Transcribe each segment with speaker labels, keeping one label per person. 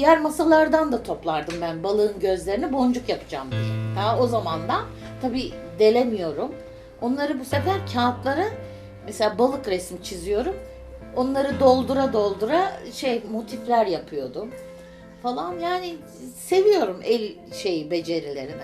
Speaker 1: diğer masalardan da toplardım ben balığın gözlerini boncuk yapacağım diye. Daha o zaman da tabii delemiyorum. Onları bu sefer kağıtlara mesela balık resmi çiziyorum. Onları doldura doldura şey motifler yapıyordum falan. Yani seviyorum el şeyi becerilerini.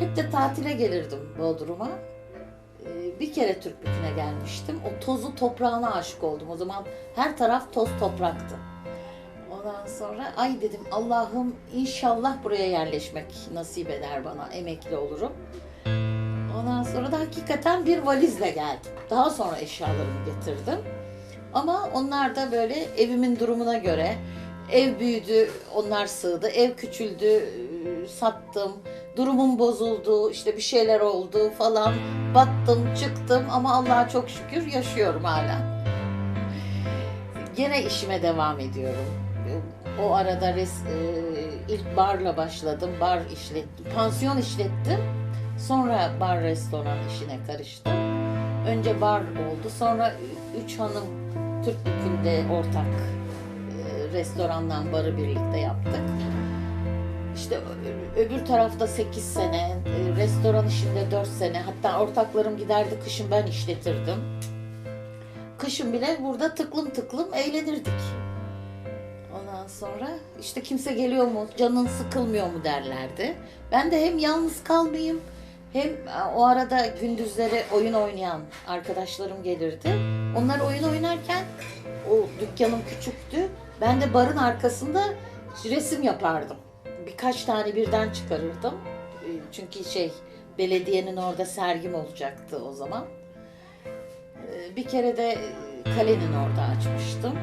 Speaker 1: Hep de tatile gelirdim Bodrum'a. Ee, Bir kere Türkbükü'ne gelmiştim. O tozu toprağına aşık oldum. O zaman her taraf toz topraktı. Ondan sonra ay dedim Allah'ım inşallah buraya yerleşmek nasip eder bana. Emekli olurum. Ondan sonra da hakikaten bir valizle geldim. Daha sonra eşyalarımı getirdim. Ama onlar da böyle evimin durumuna göre ev büyüdü, onlar sığdı. Ev küçüldü, sattım. Durumum bozuldu, işte bir şeyler oldu falan. Battım, çıktım ama Allah'a çok şükür yaşıyorum hala. Gene işime devam ediyorum. O arada res, e, ilk barla başladım. Bar işlettim, pansiyon işlettim. Sonra bar restoran işine karıştım. Önce bar oldu. Sonra üç hanım Türk Bükü'nde ortak e, restorandan barı birlikte yaptık. İşte öbür tarafta 8 sene, e, restoran işinde 4 sene. Hatta ortaklarım giderdi kışın ben işletirdim. Kışın bile burada tıklım tıklım eğlenirdik. Ondan sonra işte kimse geliyor mu, canın sıkılmıyor mu derlerdi. Ben de hem yalnız kalmayayım hem o arada gündüzleri oyun oynayan arkadaşlarım gelirdi. Onlar oyun oynarken o dükkanım küçüktü. Ben de barın arkasında resim yapardım. Birkaç tane birden çıkarırdım. E, Çünkü şey belediyenin orada sergim olacaktı o zaman. E, Bir kere de kalenin orada açmıştım.